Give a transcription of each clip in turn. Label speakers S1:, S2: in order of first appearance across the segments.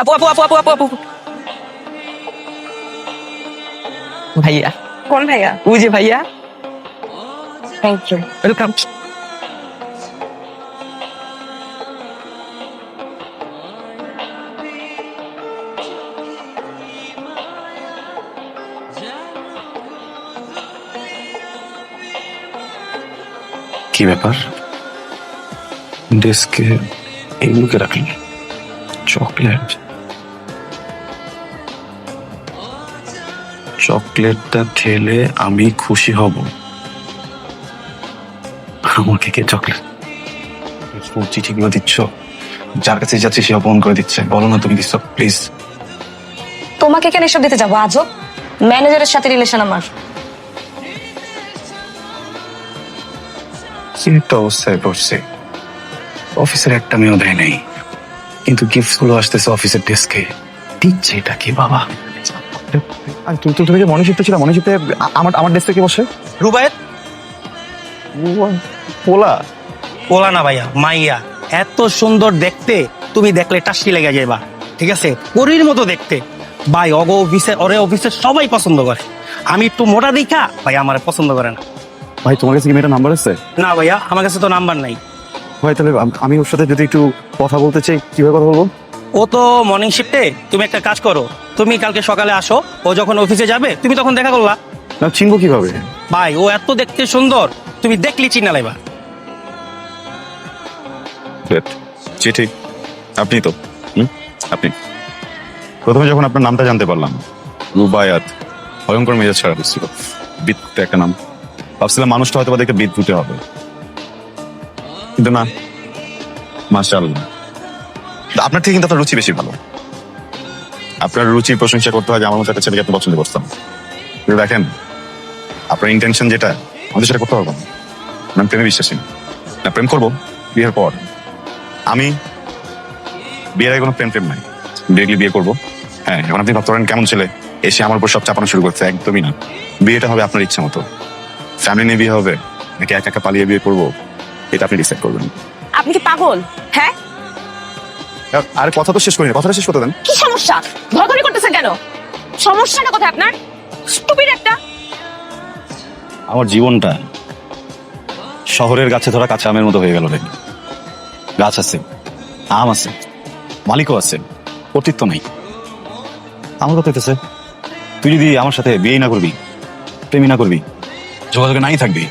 S1: আপু আপু আপু আপু আপু আপু ভাইয়া।
S2: কোন ভাইয়া?
S1: ওই যে ভাইয়া।
S2: থ্যাংক ইউ
S1: ওয়েলকাম
S3: কি ব্যাপার? ডেস্কে এগুলোকে রাখলেন চকলেট চকলেটটা খেলে আমি খুশি হব। আমাকে কে চকলেট? চিঠিগুলো দিচ্ছ। যার কাছে যাচ্ছে সে অপমান করে দিচ্ছে। বলো না তুমি দিচ্ছ প্লিজ।
S2: তোমাকে কেন এসব দিতে যাব? আজব। ম্যানেজারের সাথে রিলেশন আমার।
S3: কি একটা অবস্থায় পড়ছে। অফিসের একটা মেয়েও দেয় নাই। কিন্তু গিফটগুলো আসতেছে অফিসের ডেস্কে দিচ্ছে এটা কি বাবা?
S4: আর তুমি তুমি যে মনে ছিল মনে আমার আমার ডেস্কে কি বসে?
S5: রুবায়েত?
S4: পোলা।
S5: পোলা না ভাইয়া মাইয়া। এত সুন্দর দেখতে তুমি দেখলে টাসকি লেগে যাইবা ঠিক আছে? পরীর মতো দেখতে। ভাই অগ অফিসে ওরে অফিসে সবাই পছন্দ করে। আমি একটু মোটা দেখা ভাই আমার পছন্দ করে না।
S4: ভাই তোমার কাছে কি মেয়েটা নাম্বার আছে?
S5: না ভাইয়া আমার কাছে তো নাম্বার নাই।
S4: ভাই তাহলে আমি ওর সাথে যদি একটু কথা বলতে চাই কীভাবে কথা বলব?
S5: ও তো মর্নিং শিফটে তুমি একটা কাজ করো। তুমি কালকে সকালে আসো ও যখন অফিসে যাবে তুমি তখন দেখা করলা।
S4: না চিনবো কীভাবে?
S5: ভাই ও এত দেখতে সুন্দর তুমি দেখলি চিনা লাইবা
S4: চিঠি আপনি তো আপনি। প্রথমে যখন আপনার নামটা জানতে পারলাম রুবায়াত ভয়ঙ্কর মেজাজ ছাড়া দিচ্ছিল বিদ্যুৎ একটা নাম। ভাবছিলাম মানুষটা হয়তো বা দেখে বিদ্যুতে হবে। কিন্তু না মাশাআল্লাহ। আপনার থেকে কিন্তু আপনার রুচি বেশি ভালো। আপনার রুচির প্রশংসা করতে হয় যে আমার মতো একটা ছেলেকে আপনি পছন্দ করতাম কিন্তু দেখেন, আপনার ইন্টেনশন যেটা, আমাদের সেটা করতে পারব না। প্রেমে বিশ্বাসী না। প্রেম করব, বিয়ের পর। আমি বিয়ের আগে কোনো প্রেম প্রেম নাই। ডিরেক্টলি বিয়ে করব। হ্যাঁ এখন আপনি ভাবতে কেমন ছেলে, এসে আমার উপর সব চাপানো শুরু করছে। একদমই না। বিয়েটা হবে আপনার ইচ্ছা মতো। ফ্যামিলি নিয়ে বিয়ে হবে, নাকি একা একা পালিয়ে বিয়ে করব, এটা আপনি ডিসাইড করবেন।
S2: আপনি কি পাগল? হ্যাঁ?
S4: আর কথা তো শেষ করিনি কথাটা শেষ করতে দেন।
S2: কি সমস্যা? ধরধরি করতেছেন কেন? সমস্যাটা কোথায় আপনার? স্টুপিড একটা।
S3: আমার জীবনটা শহরের গাছে ধরা কাঁচা আমের মতো হয়ে গেল রে। গাছ আছে আম আছে মালিকও আছে কর্তৃত্ব নাই। আমার কথা হইতেছে তুই যদি আমার সাথে বিয়ে না করবি প্রেমই না করবি যোগাযোগে নাই থাকবি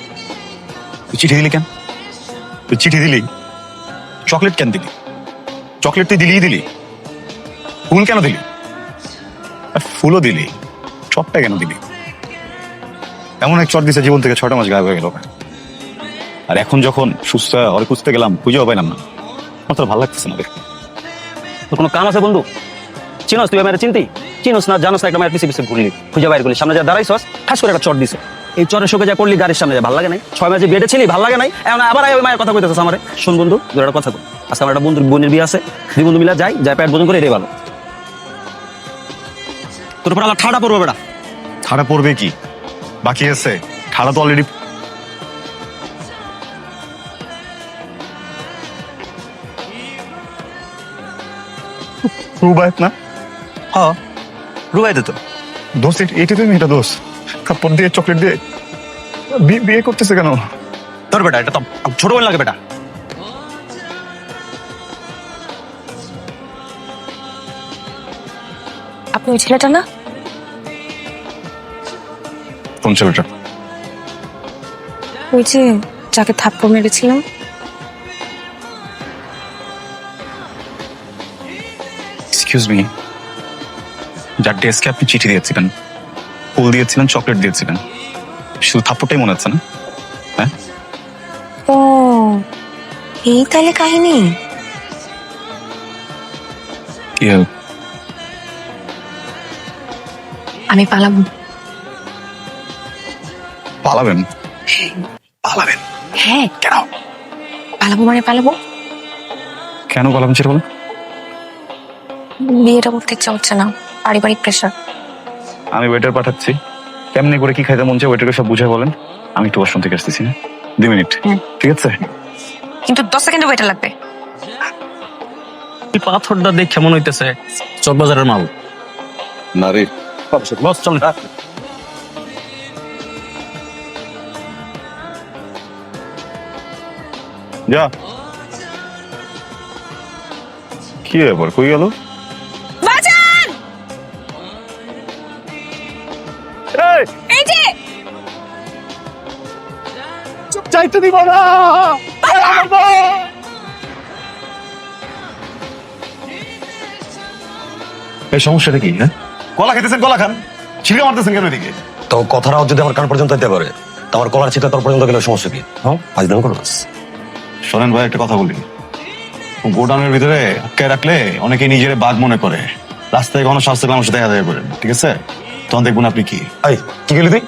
S3: তুই চিঠি দিলি কেন? তুই চিঠি দিলি চকলেট কেন দিলি? চকলেট তুই দিলি দিলি? ফুল কেন দিলি? ফুলও দিলি। চটটা কেন দিলি? এমন এক চট দিছে জীবন থেকে ছয়টা মাস গায়েব হয়ে গেল আর এখন যখন সুস্থ হয়ে খুঁজতে গেলাম, খুঁজেও পাইলাম না। আমার তো ভালো লাগতেছে না দেখতে।
S6: তোর কোনো কাম আছে বন্ধু? চিনোস তুই আমার চিনতি? চিনোস না, জানোস না, একটা পিছিয়ে পিছিয়ে ঘুরলি। খুঁজে বাইর করলি। সামনে যা দাঁড়াইছস ঠাস করে একটা চট দিছে। এই চরের শোকে যা করলি, গাড়ির সামনে যা, ভালো লাগে নাই? ছয় মাসে বেডে ছিলি, ভালো লাগে নাই? এখন আবার ওই মায়ের কথা কইতেছিস আমার। শোন বন্ধু একটা কথা কই। আজকে আমার একটা বন্ধুর বোনের বিয়ে আছে। দুই বন্ধু মিলা যাই যাই পেট ভোজন করে এটাই ভালো। তোর উপর আল্লাহ ঠাডা পড়বে বেটা।
S4: ঠাড়া পড়বে কি? বাকি আছে ঠাড়া তো অলরেডি রুবায়ত না?
S6: হ্যাঁ রুবাইতে তো।
S4: দোষ এটি তুমি এটা দোষ কাপড় দিয়ে চকলেট দিয়ে বিয়ে করতেছে কেন?
S6: তোর বেটা এটা তো ছোট বোন লাগে বেটা।
S2: আপনি ওই ছেলেটা না?
S4: কোন ছেলেটা?
S2: ওই যে যাকে থাপ্পড় মেরেছিলাম।
S3: এক্সকিউজ মি যার ডেস্কে আপনি চিঠি দিয়েছিলেন ফুল দিয়েছিলেন চকলেট দিয়েছিলেন শুধু থাপ্পড়টাই মনে হচ্ছে না? হ্যাঁ?
S2: ও এই তাহলে কাহিনী।
S3: কি
S2: আমি পালাবো।
S3: পালাবেন? পালাবেন?
S2: হ্যাঁ।
S3: কেন?
S2: পালাবো মানে পালাবো?
S3: কেন পালাবেন সেটা বলেন।
S2: বিয়েটা করতে ইচ্ছা হচ্ছে না। পারিবারিক প্রেশার
S3: আমি ওয়েটার পাঠাচ্ছি। কেমনি করে কি খাইতে মন চায় ওয়েটারকে সব বুঝায় বলেন। আমি একটু ওয়াশরুম থেকে আসতেছি না দুই মিনিট। ঠিক আছে?
S2: কিন্তু দশ সেকেন্ড ওয়েটার লাগবে।
S6: এই পাথরটা দেখে মনে হইতেছে চকবাজারের মাল।
S4: না রে
S6: বস চল।
S4: যা। কি ব্যাপার? কই গেল?
S2: বাজান! এই! যে!
S3: চাইতে দিব না। এই সমস্যাটা কি হ্যাঁ? কলা খেতেছেন কলা খান। ছিঁড়ে মারতেছেন কেন এদিকে?
S7: তো কথাটাও যদি আমার কান পর্যন্ত যেতে পারে তো আমার কলার চিন্তা তোর পর্যন্ত গেলে সমস্যা কি? হ্যাঁ? ফাজদাম করো
S3: শোনেন ভাই একটা কথা বলি। গোডাউনের ভিতরে আটকে রাখলে অনেকে নিজের বাঘ মনে করে। রাস্তায় কোনো স্বাস্থ্য আমার সাথে দেখা দেখা করেন ঠিক আছে? তখন দেখবেন আপনি কি?
S7: এই কি গেলি তুই?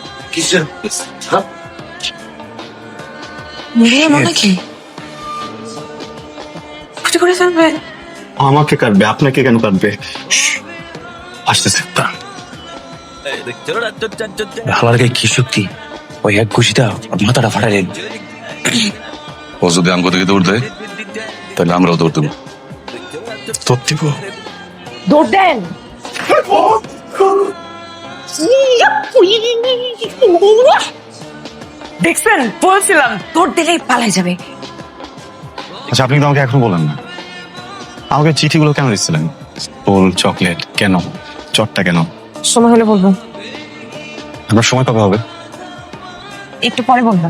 S2: মেয়ে মনে কি?
S3: আমাকে কাটবে আপনাকে কেন কাটবে? আসতেছে।
S7: হালার গায়ে কি শক্তি? ওই এক ঘুষিটা মাথাটা ফাটাইলেন
S4: ও যদি আমগো থেকে দৌড় দেয় তাহলে আমরাও দৌড় দেবো।
S3: সত্যি গো
S2: দৌড় দেন। দেখছেন বলছিলাম দৌড় দিলেই পালাই যাবে।
S3: আচ্ছা আপনি তো আমাকে এখন বলেন না। আমাকে চিঠিগুলো কেন দিচ্ছিলেন? ফুল চকলেট কেন? চটটা কেন?
S2: সময় হলে বলব।
S3: আপনার সময় কবে হবে?
S2: একটু পরে বলব।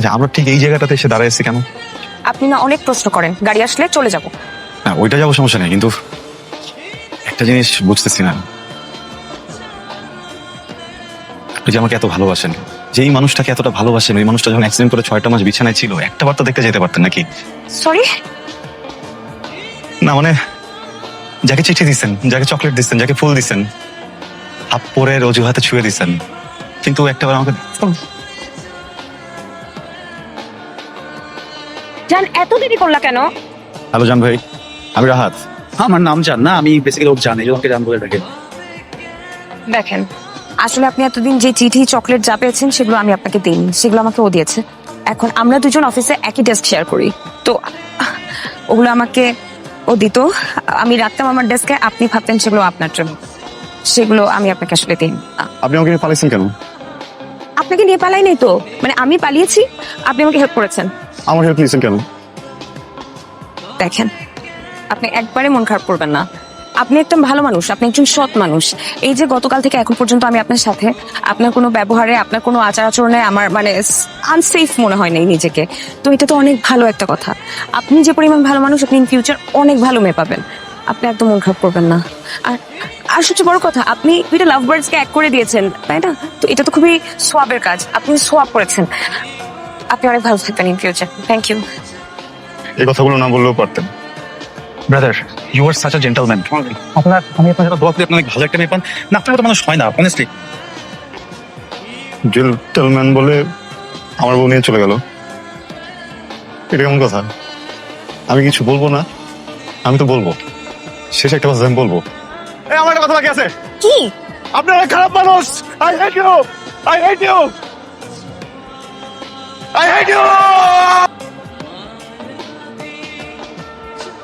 S3: যে আমরা ঠিক এই জায়গাটাতে এসে দাঁড়াইছি কেন?
S2: আপনি না অনেক প্রশ্ন করেন গাড়ি আসলে চলে যাব।
S3: না ওইটা যাব সমস্যা নেই কিন্তু একটা জিনিস বুঝতেছি না। আপনি যে আমাকে এত ভালোবাসেন যেই মানুষটাকে এতটা ভালোবাসেন ওই মানুষটা যখন অ্যাক্সিডেন্ট করে ছয়টা মাস বিছানায় ছিল একটা বার তো দেখতে যেতে পারতেন নাকি?
S2: সরি
S3: না মানে যাকে চিঠি দিচ্ছেন যাকে চকলেট দিচ্ছেন যাকে ফুল দিচ্ছেন হাপ্পরের অজুহাতে ছুঁয়ে দিচ্ছেন কিন্তু একটা আমাকে
S2: জান এত দেরি করলা কেন?
S3: হ্যালো জান ভাই আমি রাহাত।
S6: আমার নাম জান না আমি বেসিক্যালি ওকে জানি ওকে জান বলে ডাকে।
S2: দেখেন আসলে আপনি এতদিন যে চিঠি চকলেট যা পেয়েছেন সেগুলো আমি আপনাকে দিইনি সেগুলো আমাকে ও দিয়েছে। এখন আমরা দুজন অফিসে একই ডেস্ক শেয়ার করি। তো ওগুলো আমাকে ও দিত আমি রাখতাম আমার ডেস্কে আপনি ভাবতেন সেগুলো আপনার জন্য। সেগুলো আমি আপনাকে আসলে দিই
S3: আপনি আমাকে নিয়ে পালাইছেন কেন?
S2: আপনাকে নিয়ে পালাই নাই তো। মানে আমি পালিয়েছি আপনি আমাকে হেল্প করেছেন।
S3: আমার হেল্প নিয়েছেন কেন?
S2: দেখেন আপনি একবারে মন খারাপ করবেন না। আপনি একটা ভালো মানুষ, আপনি একজন সৎ মানুষ। এই যে গতকাল থেকে এখন পর্যন্ত আমি আপনার সাথে, আপনার কোনো ব্যবহারে, আপনার কোনো আচার আচরণে আমার মানে আনসেফ মনে হয় নাই নিজেকে। তো এটা তো অনেক ভালো একটা কথা। আপনি যে পরিমাণ ভালো মানুষ, আপনি ইন ফিউচার অনেক ভালো মেয়ে পাবেন। আপনি একদম মন খারাপ করবেন না। আর আর সবচেয়ে বড় কথা, আপনি দুইটা লাভ বার্ডসকে এক করে দিয়েছেন, তাই না? তো এটা তো খুবই সোয়াবের কাজ। আপনি সোয়াব করেছেন। আপনি অনেক ভালো থাকবেন ইন ফিউচার থ্যাংক ইউ
S3: এই কথাগুলো না বললেও পারতেন।
S8: Brother you are such a gentleman আপনার আমি আপনার সাথে দোয়া করি অনেক ভালো একটা মেয়ে পান। না আপনার মতো মানুষ হয় না অনেস্টলি
S3: জেন্টলম্যান বলে আমার বউ নিয়ে চলে গেল। এটা কেমন কথা? আমি কিছু বলব না? আমি তো বলব। শেষ একটা কথা আমি বলব। এই আমার একটা কথা বাকি আছে।
S2: কি?
S3: আপনারা খারাপ মানুষ। I hate you I hate you I hate you